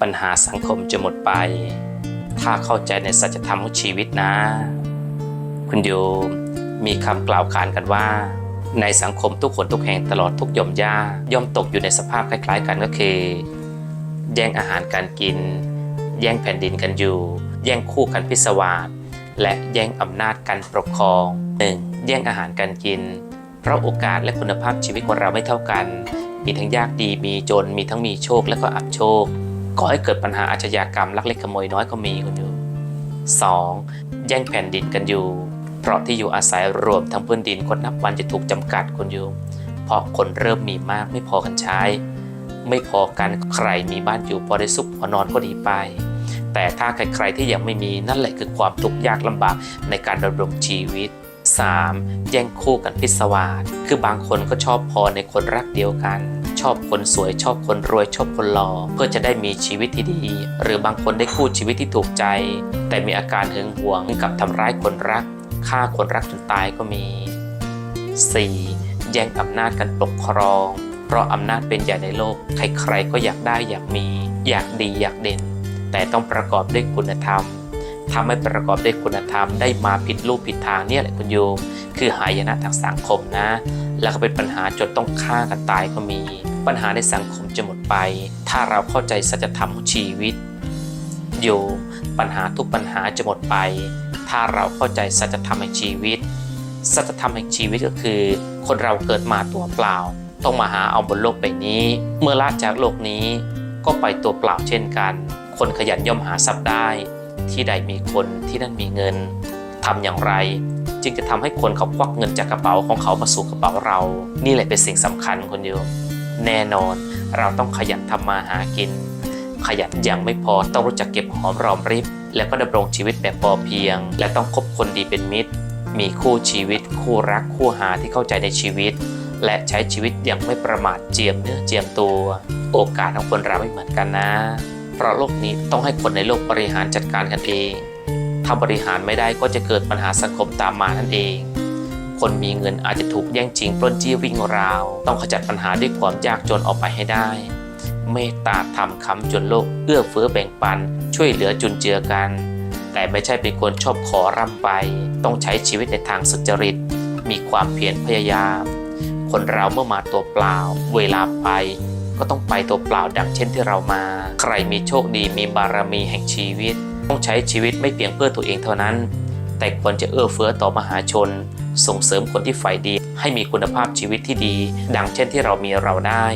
ปัญหาสังคมจะหมดไป ถ้าเข้าใจในสัจธรรมของชีวิตนะ คุณโยมมีคำกล่าวขานกันว่า ในสังคมทุกคนทุกแห่งตลอดทุกย่อมย่าย่อมตกอยู่ในสภาพคล้าย ๆ กันก็คือ แย่งอาหารการกิน แย่งแผ่นดินกันอยู่ แย่งคู่กันพิศวาสและแย่งอำนาจการปกครอง 1. แย่งอาหารการกิน เพราะโอกาสและคุณภาพชีวิตของเราไม่เท่ากัน มีทั้งยากดีมีจนมีทั้งมีโชคและก็อับโชค ก่อให้เกิดปัญหาอาชญากรรมลักเล็กขโมยน้อยก็มีคุณอยู่ 2. แย่งแผ่นดินกันอยู่ เพราะที่อยู่อาศัยรวมทั้งพื้นดินก็นับวันจะถูกจำกัดคุณอยู่เพราะคนเริ่มมีมากไม่พอกันใช้ ไม่พอกันใครมีบ้านอยู่พอได้ซุกพอนอนก็ดีไป แต่ถ้าใครๆที่ยังไม่มีนั่นแหละคือความทุกข์ยากลำบากในการดำรงชีวิต 3. แย่งคู่กันพิศวาสคือบางคนก็ชอบพอในคนรักเดียวกัน อบคนสวยชอบคนรวยชอบคนหล่อเพื่อจะได้มีชีวิตที่ดี หรือบางคนได้คู่ชีวิตที่ถูกใจ แต่มีอาการหึงหวงกับทำร้ายคนรักฆ่าคนรักจนตายก็มี 4. แย่งอำนาจกันปกครอง เพราะอำนาจเป็นใหญ่ในโลก ใครๆก็อยากได้อยากมี อยากดีอยากเด่น แต่ต้องประกอบด้วยคุณธรรมถ้าไม่ประกอบด้วยคุณธรรมได้มาผิดรูปผิดทางเนี่ยแหละคุณโยม คือหายนะทางสังคมนะ แล้วก็เป็นปัญหาจนต้องฆ่ากันตายก็มี ปัญหาในสังคมจะหมดไป ถ้าเราเข้าใจสัจธรรมของชีวิตโยมปัญหาทุกปัญหาจะหมดไป ถ้าเราเข้าใจสัจธรรมแห่งชีวิต สัจธรรมแห่งชีวิตก็คือ คนเราเกิดมาตัวเปล่า ต้องมาหาเอาบนโลกใบนี้ เมื่อละจากโลกนี้ ก็ไปตัวเปล่าเช่นกัน คนขยันย่อมหาทรัพย์ได้ ที่ใดมีคนที่นั่นมีเงินทำอย่างไร จึงจะทำให้คนเขาควักเงินจากกระเป๋าของเขามาสู่กระเป๋าเรา นี่แหละเป็นสิ่งสำคัญคนโยม แน่นอน เราต้องขยันทำมาหากิน ขยันอย่างไม่พอต้องรู้จักเก็บหอมรอมริบ และก็ดำรงชีวิตแบบพอเพียง และต้องคบคนดีเป็นมิตร มีคู่ชีวิต คู่รักคู่หาที่เข้าใจในชีวิต และใช้ชีวิตอย่างไม่ประมาทเจียมเนื้อเจียมตัว โอกาสของคนเราไม่เหมือนกันนะ เพราะโลกนี้ต้องให้คนในโลกบริหารจัดการกันเองถ้าบริหารไม่ได้ก็จะเกิดปัญหาสังคมตามมานั่นเอง คนมีเงินอาจจะถูกแย่งชิงปล้นจี้วิ่งราว ต้องขจัดปัญหาด้วยความยากจนออกไปให้ได้ เมตตาธรรมคำจนโลกเอื้อเฟื้อแบ่งปัน ช่วยเหลือจุนเจือกัน แต่ไม่ใช่เป็นคนชอบขอร่ำไป ต้องใช้ชีวิตในทางสุจริต มีความเพียรพยายาม คนเราเมื่อมาตัวเปล่า เวลาไปก็ต้องไปตัวเปล่าดังเช่นที่เรามา ใครมีโชคดีมีบารมีแห่งชีวิต ต้องใช้ชีวิตไม่เพียงเพื่อตัวเองเท่านั้น แต่ควรจะเอื้อเฟื้อต่อมหาชน ส่งเสริมคนที่ใฝ่ดี ให้มีคุณภาพชีวิตที่ดี ดังเช่นที่เรามีเราได้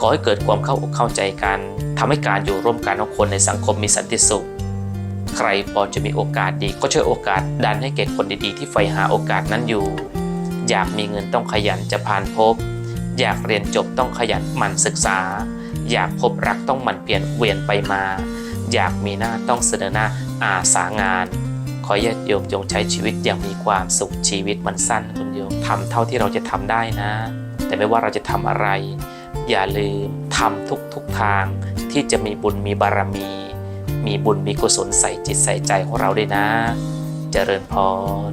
ก่อให้เกิดความเข้าอกเข้าใจกันทำให้การอยู่ร่วมกันของคนในสังคมมีสันติสุข ใครพอจะมีโอกาสดีก็ช่วยโอกาสดันให้แก่คนดีๆ ที่ใฝ่หาโอกาสนั้นอยู่ อยากมีเงินต้องขยันจะผ่านพบ อยากเรียนจบต้องขยันหมั่นศึกษา อยากพบรักต้องหมั่นเปลี่ยนเวียนไปมา อยากมีหน้าต้องเสนอหน้าอาสางาน อญาติโยมจงใช้ชีวิตอย่างมีความสุขชีวิตมันสั้นคุณโยมทำเท่าที่เราจะทำได้นะ แต่ไม่ว่าเราจะทำอะไร อย่าลืมทำทุกทุกทาง ที่จะมีบุญมีบารมี มีบุญมีกุศลใส่จิตใส่ใจของเราด้วยนะ เจริญพร